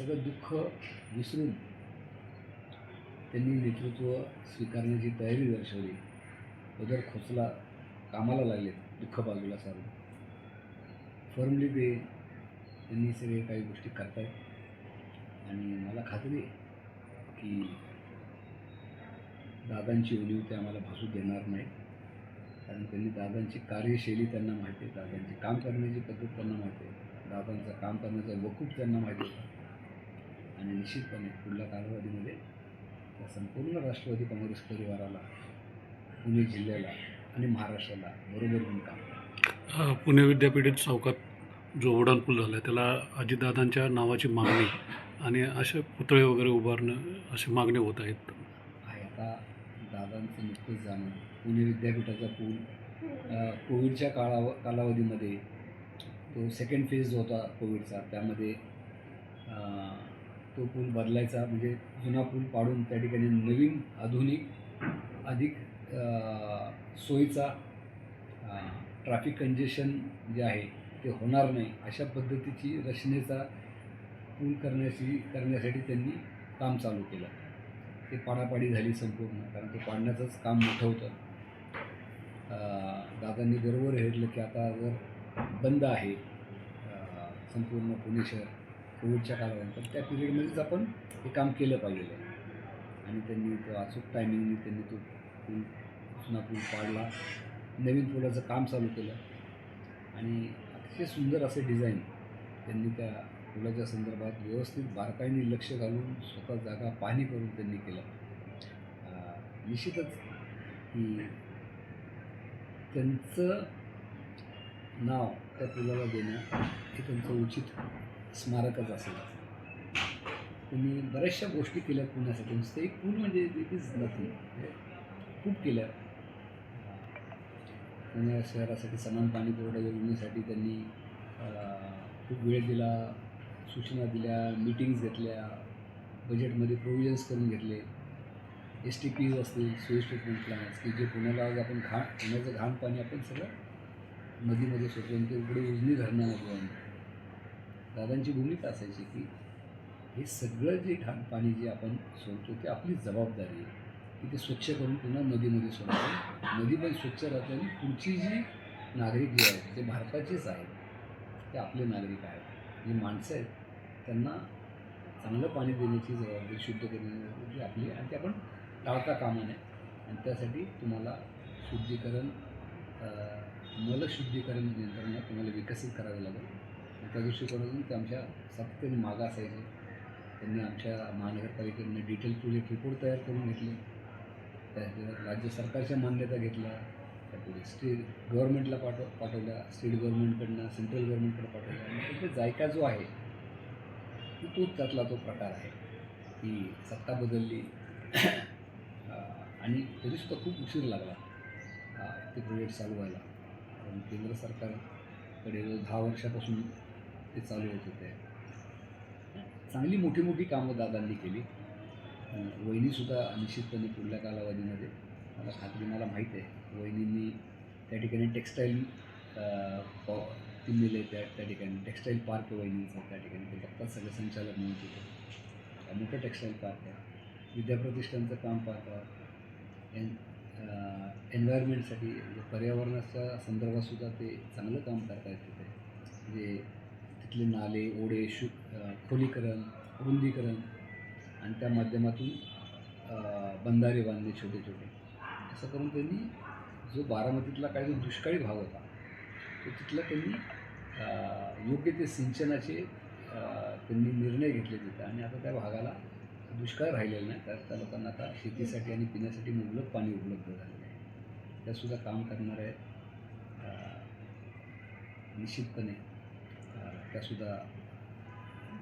सगळं दुःख विसरून त्यांनी नेतृत्व स्वीकारण्याची तयारी दर्शवली. उदर खोचला कामाला लागले दुःख बाजूला सारून. फर्मली ते त्यांनी सगळे काही गोष्टी करतायत. आणि मला खात्री की दादांची ओलीव ते आम्हाला भासू देणार नाही. कारण त्यांनी दादांची कार्यशैली त्यांना माहिती आहे. दादांची काम करण्याची पद्धत त्यांना माहिती आहे. दादांचं काम करण्याचा वकूफ त्यांना माहिती होता निश्चितपणे पुढल्या कालावधीमध्ये त्या संपूर्ण राष्ट्रवादी काँग्रेस परिवाराला पुणे जिल्ह्याला आणि महाराष्ट्राला बरोबर घेऊन काम पुणे विद्यापीठित चौकात जो उड्डाणपूल झाला आहे त्याला अजितदादांच्या नावाची मागणी आणि असे पुतळे वगैरे उभारणं अशी मागणी होत आहेत. आहे आता दादांचं नुकतंच जाणं पुणे विद्यापीठाचा पूल कोविडच्या काळाव कालावधीमध्ये तो सेकंड फेज जो होता कोविडचा त्यामध्ये तो पूल बदलायचा म्हणजे जुना पूल पाडून त्या ठिकाणी नवीन आधुनिक अधिक सोयीचा ट्रॅफिक कंजेशन जे आहे ते होणार नाही अशा पद्धतीची रचनेचा पूल करण्याची करण्यासाठी त्यांनी काम चालू केलं. ते पाडापाडी झाली संपूर्ण कारण ते पाडण्याचंच काम मोठं होतं. दादांनी बरोबर हेरलं की आता जर बंद आहे संपूर्ण पुणे शहर कोविडच्या काळानंतर त्या पिरियडमध्येच आपण हे काम केलं पाहिजे. आणि त्यांनी तो अचूक टायमिंगने त्यांनी तो पूल जुना पूल पाडला. नवीन पुलाचं काम चालू केलं. आणि अतिशय सुंदर असे डिझाईन त्यांनी त्या पुलाच्या संदर्भात व्यवस्थित बारकाईने लक्ष घालून स्वतः जागा पाहणी करून त्यांनी केलं. निश्चितच की त्यांचं नाव त्या पुलाला देणं हे त्यांचं उचित स्मारकच असेल. त्यांनी बऱ्याचशा गोष्टी केल्या पुण्यासाठी. नुसतं एक पूल म्हणजे इट इज नथिंग खूप केल्या. पुणे शहरासाठी समान पाणी पुरवठा योजनेसाठी त्यांनी खूप वेळ दिला सूचना दिल्या मीटिंग्स घेतल्या बजेटमध्ये प्रोव्हिजन्स करून घेतले. एस टी पीज असतील सोयी ट्रीटमेंट प्लॅन्स की जे पुण्याला आज आपण घाण पुण्याचं घाण पाणी आपण सगळं नदीमध्ये सोडतो आणि ते उघडे उजनी धरणामध्ये आणतो दादांची भूमिका असायची की हे सगळं जे घाण पाणी जे आपण सोडतो ते आपली जबाबदारी आहे. की ते स्वच्छ करून पुन्हा नदीमध्ये सोडतो नदी पण स्वच्छ राहते आणि पुढची जी नागरिक जे आहेत ते भारताचेच आहेत. ते आपले नागरिक आहेत. जी माणसं आहेत त्यांना चांगलं पाणी देण्याची जबाबदारी शुद्ध करण्याची आपली आहे. आणि ते आपण टाळता कामा नये. आणि त्यासाठी तुम्हाला शुद्धीकरण मलशुद्धीकरण यंत्रणा तुम्हाला विकसित करावी लागेल. त्या दृष्टिकोनातून ते आमच्या सातत्याने मागासायचे त्यांनी आमच्या महानगरपालिकेने डिटेल प्रोजेक्ट रिपोर्ट तयार करून घेतले. त्या राज्य सरकारच्या मान्यता घेतल्या. त्या स्टेट गव्हर्नमेंटला पाठव पाठवल्या. स्टेट गव्हर्नमेंटकडनं सेंट्रल गव्हर्नमेंटकडे पाठवल्या. आणि त्याचे जायका जो आहे तो तोच त्यातला तो प्रकार आहे. की सत्ता बदलली. आणि तरीसुद्धा खूप उशीर लागला. ते प्रोजेक्ट चालू व्हायला. कारण केंद्र सरकारकडे दहा वर्षापासून ते चालू होत होते. चांगली मोठी मोठी कामं दादांनी केली. वहिनीसुद्धा निश्चितपणे पुढल्या कालावधीमध्ये. मला खात्री मला माहीत आहे वहिनींनी त्या ठिकाणी टेक्स्टाईल ती मिले त्या त्या ठिकाणी. टेक्स्टाईल पार्क वहिनींचा त्या ठिकाणी. ते बघतात सगळे संचालक म्हणून तिथे. मोठं टेक्स्टाईल पार्क आहे. विद्याप्रतिष्ठानचं काम पाहतात एन एन्व्हायरमेंटसाठी पर्यावरणाच्या संदर्भातसुद्धा ते चांगलं काम करतायत तिथे. म्हणजे तिथले नाले ओढे शु खोलीकरण रुंदीकरण आणि त्या माध्यमातून बंधारे बांधले छोटे छोटे. असं करून त्यांनी जो बारामतीतला काही जो दुष्काळी भाग होता तो तिथला त्यांनी योग्य ते सिंचनाचे त्यांनी निर्णय घेतले तिथं. आणि आता त्या भागाला दुष्काळ राहिलेला नाही. तर त्या लोकांना आता शेतीसाठी आणि पिण्यासाठी मुबलक पाणी उपलब्ध झालेलं आहे. त्यासुद्धा काम करणारे आहेत निश्चितपणे अं, त्यासुद्धा